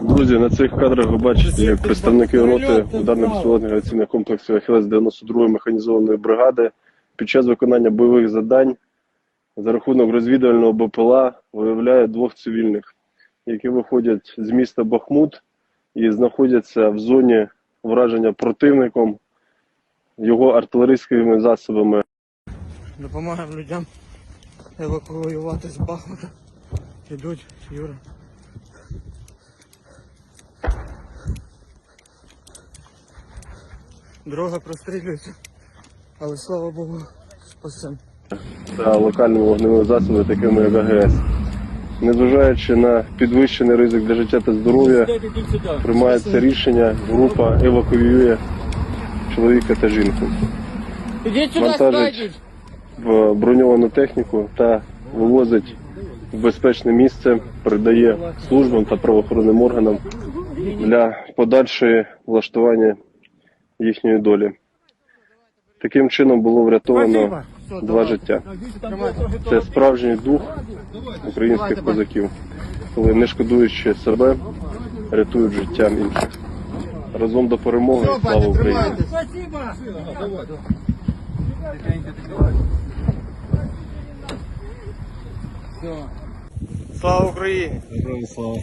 Друзі, на цих кадрах ви бачите, як представники роти ударних безпілотних авіаційних комплексів Ахілес 92 механізованої бригади під час виконання бойових завдань за рахунок розвідувального БПЛА виявляють двох цивільних, які виходять з міста Бахмут і знаходяться в зоні враження противником його артилерійськими засобами. Допомагаємо людям евакуювати з Бахмута. Ідуть, Юра. Дорога прострілюється, але слава Богу, спасем. та локальними вогневими засобами, такими як АГС. Незважаючи на підвищений ризик для життя та здоров'я, приймається рішення, група евакуює чоловіка та жінку. Вантажить. в броньовану техніку та вивозить в безпечне місце, передає службам та правоохоронним органам для подальшої влаштування їхньої долі. Таким чином було врятовано два життя. Це справжній дух українських козаків, коли не шкодуючи себе, рятують життя інших. Разом до перемоги. Слава Україні! Слава Україні! Слава.